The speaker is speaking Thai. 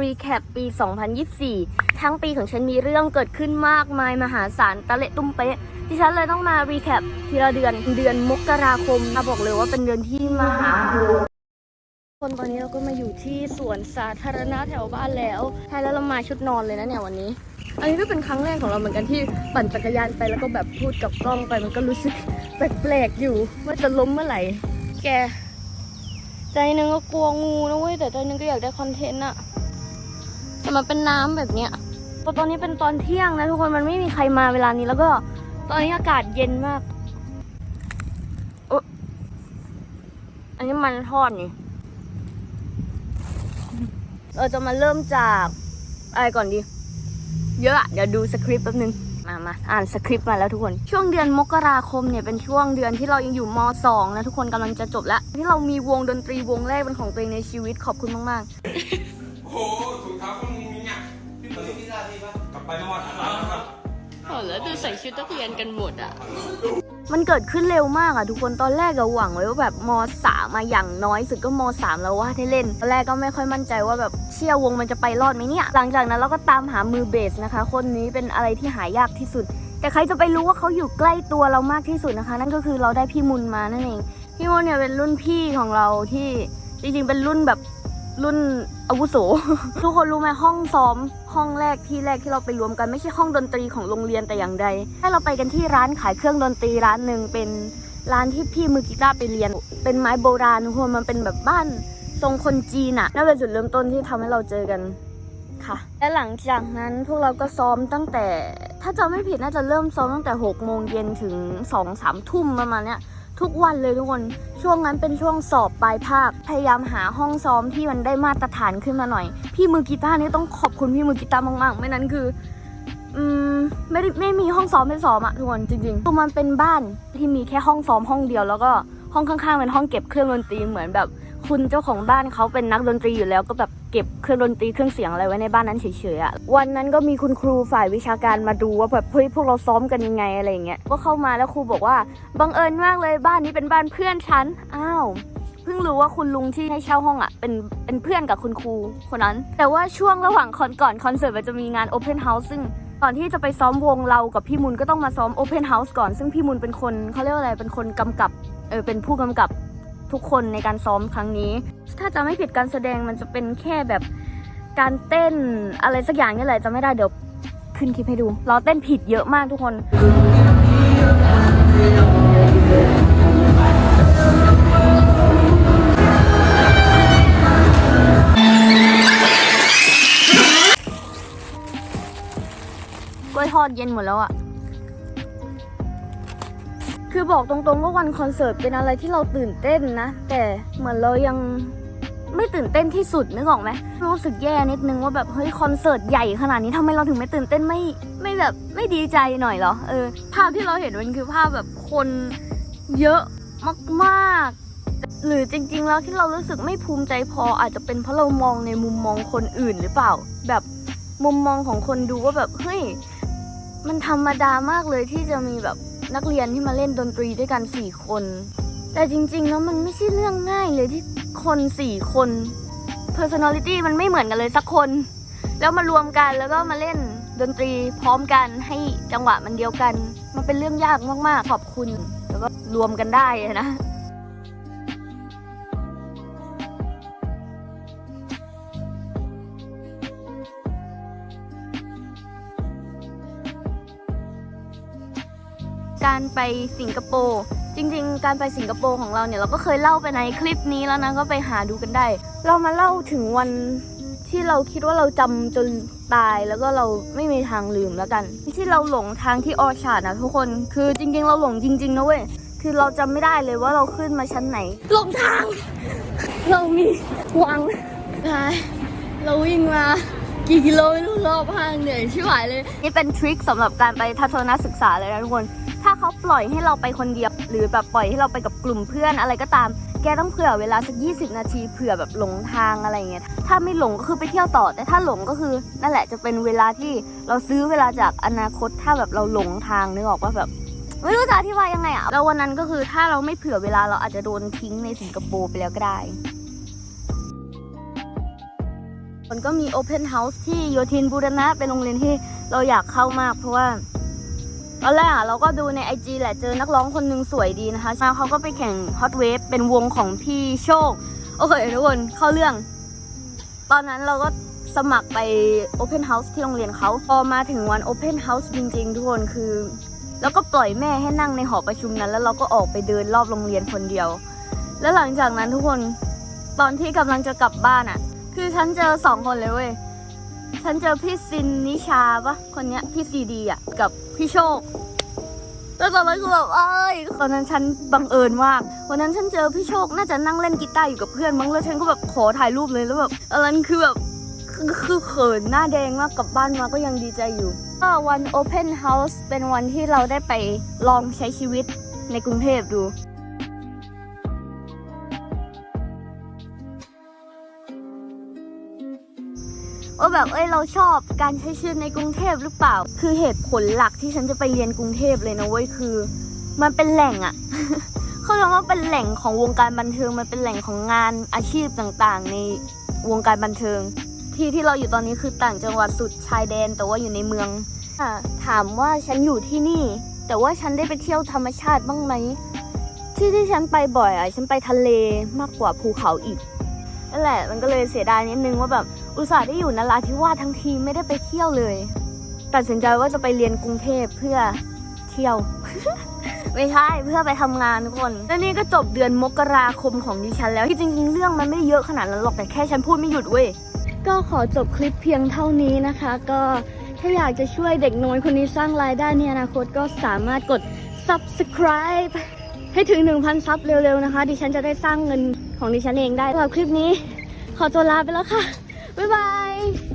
รีแคปปี 2024 ทั้งปีของฉันมีเรื่องเกิดขึ้นมากมายมหาศาลตะเละตุ้มเป๊ะ ดิฉันเลยต้องมารีแคปทีละเดือนเดือนมกราคมมาบอกเลยว่าเป็นเดือนที่มหาโหดคนตอนนี้เราก็มาอยู่ที่สวนสาธารณะแถวบ้านแล้วใช่แล้วเรามาชุดนอนเลยนะเนี่ยวันนี้ อันนี้ก็เป็นครั้งแรกของเราเหมือนกันที่ปั่นจักรยานไปแล้วก็แบบพูดกับกล้องไปมันก็รู้สึกแปลกๆอยู่ว่าจะล้มเมื่อไหร่ แก ใจหนึงก็กลัวงูนะเว้ยแต่ใจหนึงก็อยากได้คอนเทนต์อะ แต่มันเป็นน้ำแบบเนี้ยพอตอนนี้เป็นตอนเที่ยงนะทุกคนมันไม่มีใครมาเวลานี้แล้วก็ตอนนี้อากาศเย็นมากอะอันนี้มันทอดนี่เราจะมาเริ่มจากอะไรก่อนดี เยอะเดี๋ยวดูสคริปต์แป๊บนึงมามาอ่านสคริปต์มาแล้วทุกคน ช่วงเดือนมกราคมเนี่ยเป็นช่วงเดือนที่เรายังอยู่ม .2 นะทุกคนกำลังจะจบแล้วที่เรามีวงดนตรีวงแรกเป็นของตัวเองในชีวิตขอบคุณมากโอ้โหถุงเท้า กลับไปเมื่อวานอ่านแล้วครับๆอ๋อแล้วดูใส่ชุดนักเรียนกันหมดอะ มันเกิดขึ้นเร็วมากอะทุกคนตอนแรกเราหวังไว้ว่าแบบมสามมาอย่างน้อยสุดก็มสามแล้วว่าให้เล่นตอนแรกก็ไม่ค่อยมั่นใจว่าแบบเชี่ยวงมันจะไปรอดไหมเนี่ยหลังจากนั้นเราก็ตามหามือเบสนะคะ คนนี้เป็นอะไรที่หายากที่สุด แต่ใครจะไปรู้ว่าเขาอยู่ใกล้ตัวเรามากที่สุดนะคะ นั่นก็คือเราได้พี่มุนมานั่นเองพี่มุนเนี่ยเป็นรุ่นพี่ของเราที่จริงๆเป็นรุ่นแบบ รุ่นอาวุโส ทุกคนรู้ไหมห้องซ้อม ห้องแรกที่แรกที่เราไปรวมกันไม่ใช่ห้องดนตรีของโรงเรียนแต่อย่างใดให้เราไปกันที่ร้านขายเครื่องดนตรีร้านหนึ่งเป็นร้านที่พี่มือกีตาร์ไปเรียน เป็นไม้โบราณทุกคนมันเป็นแบบบ้านทรงคนจีนอะน่าเป็นจุดเริ่มต้นที่ทำให้เราเจอกันค่ะ และหลังจากนั้นพวกเราก็ซ้อมตั้งแต่ ถ้าจำไม่ผิดน่าจะเริ่มซ้อมตั้งแต่6โมงเย็นถึง2 3ทุ่มประมาณเนี้ย ทุกวันเลยทุกคน ช่วงนั้นเป็นช่วงสอบปลายภาค พยายามหาห้องซ้อมที่มันได้มาตรฐานขึ้นมาหน่อย พี่มือกีตาร์นี่ต้องขอบคุณพี่มือกีตาร์มากๆ ไม่นั้นคือ อืม ไม่ได้ไม่มีห้องซ้อมให้ซ้อมอะทุกคนจริงๆคือมันเป็นบ้านที่มีแค่ห้องซ้อมห้องเดียวแล้วก็ห้องข้างๆเป็นห้องเก็บเครื่องดนตรีเหมือนแบบ คุณเจ้าของบ้านเขาเป็นนักดนตรีอยู่แล้วก็แบบเก็บเครื่องดนตรีเครื่องเสียงอะไรไว้ในบ้านนั้นเฉยๆอะวันนั้นก็มีคุณครูฝ่ายวิชาการมาดูว่าแบบเฮ้ยพวกเราซ้อมกันยังไงอะไรอย่างเงี้ยก็เข้ามาแล้วครูบอกว่าบังเอิญมากเลยบ้านนี้เป็นบ้านเพื่อนฉันอ้าวเพิ่งรู้ว่าคุณลุงที่ให้เช่าห้องอะเป็นเป็นเพื่อนกับคุณครูคนนั้น แต่ว่าช่วงระหว่างคอนก่อนคอนเสิร์ตมันจะมีงาน Open House ซึ่งก่อนที่จะไปซ้อมวงเรากับพี่มุนก็ต้องมาซ้อม Open House ก่อน ซึ่งพี่มุนเป็นคนเขาเรียกว่าอะไรเป็นคนกำกับเออเป็นผู้กำกับ ทุกคนในการซ้อมครั้งนี้ ถ้าจะไม่ผิดการแสดงมันจะเป็นแค่แบบการเต้นอะไรสักอย่างนี่แหละจะไม่ได้เดี๋ยวขึ้นคลิปให้ดู เราเต้นผิดเยอะมากทุกคนกล้วยทอดเย็นหมดแล้วอะ คือบอกตรงๆว่าวันคอนเสิร์ตเป็นอะไรที่เราตื่นเต้นนะ แต่เหมือนเรายังไม่ตื่นเต้นที่สุดนึกออกไหมรู้สึกแย่นิดนึงว่าแบบเฮ้ยคอนเสิร์ตใหญ่ขนาดนี้ทำไมเราถึงไม่ตื่นเต้นไม่ไม่แบบไม่ดีใจหน่อยเหรอเออภาพที่เราเห็นมันคือภาพแบบคนเยอะมากๆ หรือจริง ๆ แล้วที่เรารู้สึกไม่ภูมิใจพออาจจะเป็นเพราะเรามองในมุมมองคนอื่นหรือเปล่า แบบมุมมองของคนดูว่าแบบเฮ้ยมันธรรมดามากเลยที่จะมีแบบ นักเรียนที่มาเล่นดนตรีด้วยกัน 4 คน แต่จริงๆแล้วมันไม่ใช่เรื่องง่ายเลยที่คน 4 คน personality มันไม่เหมือนกันเลยสักคน แล้วมารวมกันแล้วก็มาเล่นดนตรีพร้อมกันให้จังหวะมันเดียวกัน มันเป็นเรื่องยากมากๆขอบคุณ แล้วก็รวมกันได้นะ การไปสิงคโปร์จริงๆ การไปสิงคโปร์ของเราเนี่ยเราก็เคยเล่าไปในคลิปนี้แล้วนะก็ไปหาดูกันได้ เรามาเล่าถึงวันที่เราคิดว่าเราจำจนตายแล้วก็เราไม่มีทางลืมแล้วกัน ที่เราหลงทางที่ออชาร์ดนะทุกคนคือจริง ๆ เราหลงจริงๆนะเว้ยคือเราจำไม่ได้เลยว่าเราขึ้นมาชั้นไหนหลงทาง เรามีหวังนะเราวิ่งมา กี่กิโลไม่รู้รอบห้างเหนื่อยชิบหายเลย นี่เป็นทริคสำหรับการไปทัศนศึกษาเลยนะทุกคน ถ้าเขาปล่อยให้เราไปคนเดียว หรือแบบปล่อยให้เราไปกับกลุ่มเพื่อนอะไรก็ตาม แกต้องเผื่อเวลาสัก 20 นาทีเผื่อแบบหลงทางอะไรเงี้ย ถ้าไม่หลงก็คือไปเที่ยวต่อ แต่ถ้าหลงก็คือนั่นแหละจะเป็นเวลาที่เราซื้อเวลาจากอนาคต ถ้าแบบเราหลงทางนึกออกว่าแบบไม่รู้จะอธิบายยังไงอะแล้ววันนั้นก็คือถ้าเราไม่เผื่อเวลาเราอาจจะโดนทิ้งในสิงคโปร์ไปแล้วก็ได้ มันก็มีโอเพนเฮาส์ที่โยธินบูรณะเป็นโรงเรียนที่เราอยากเข้ามาก เพราะว่าตอนแรกอะเราก็ดูในไอจีแหละเจอนักร้องคนหนึงสวยดีนะคะมาเขาก็ไปแข่งฮอตเวฟเป็นวงของพี่โชค โอเคทุกคนเข้าเรื่อง ตอนนั้นเราก็สมัครไป Open House ที่โรงเรียนเขา พอมาถึงวัน Open House จริงๆ ทุกคนคือ แล้วก็ปล่อยแม่ให้นั่งในหอประชุมนั้น แล้วเราก็ออกไปเดินรอบโรงเรียนคนเดียว แล้วหลังจากนั้นทุกคนตอนที่กำลังจะกลับบ้านอะ่ะ คือฉันเจอสองคนเลยเว้ย ฉันเจอพี่ซินนิชาปะคนเนี้ยพี่ซีดีอะ กับพี่โชคแล้วตอนนั้นคือแบบเอ้ยตอนนั้นฉันบังเอิญมากวันนั้นฉันเจอพี่โชคน่าจะนั่งเล่นกีตาร์อยู่กับเพื่อนมั้งแล้วฉันก็แบบขอถ่ายรูปเลยแล้วแบบอันนั้นคือแบบคือคือเขินหน้าแดงมากกลับบ้านมาก็ยังดีใจอยู่ ก็วัน Open House เป็นวันที่เราได้ไปลองใช้ชีวิตในกรุงเทพดู ว่าแบบเอ้ยเราชอบการใช้ชีวิตในกรุงเทพหรือเปล่า คือเหตุผลหลักที่ฉันจะไปเรียนกรุงเทพเลยนะเว้ยคือ มันเป็นแหล่งอะเขาเรียกว่าเป็นแหล่งของวงการบันเทิงมันเป็นแหล่งของงานอาชีพต่างๆ ในวงการบันเทิง ที่ที่เราอยู่ตอนนี้คือต่างจังหวัดสุดชายแดน แต่ว่าอยู่ในเมืองอถามว่าฉันอยู่ที่นี่ แต่ว่าฉันได้ไปเที่ยวธรรมชาติบ้างไหมที่ที่ฉันไปบ่อยอะฉันไปทะเลมากกว่าภูเขาอีกนั่นแหละ มันก็เลยเสียดายนิดนึงว่าแบบ อุตส่าห์ได้อยู่นราธิวาสทั้งทีไม่ได้ไปเที่ยวเลย ตัดสินใจว่าจะไปเรียนกรุงเทพเพื่อเที่ยว ไม่ใช่เพื่อไปทำงานทุกคน และนี่ก็จบเดือนมกราคมของดิฉันแล้วที่จริงๆเรื่องมันไม่เยอะขนาดนั้นหรอกแต่แค่ฉันพูดไม่หยุดเว้ยก็ขอจบคลิปเพียงเท่านี้นะคะ ก็ถ้าอยากจะช่วยเด็กน้อยคนนี้สร้างรายได้ในอนาคตก็สามารถกด subscribe ให้ถึง 1,000 ซับเร็วๆนะคะ ดิฉันจะได้สร้างเงินของดิฉันเองได้สำหรับคลิปนี้ ขอตัวลาไปแล้วค่ะ บ๊ายบาย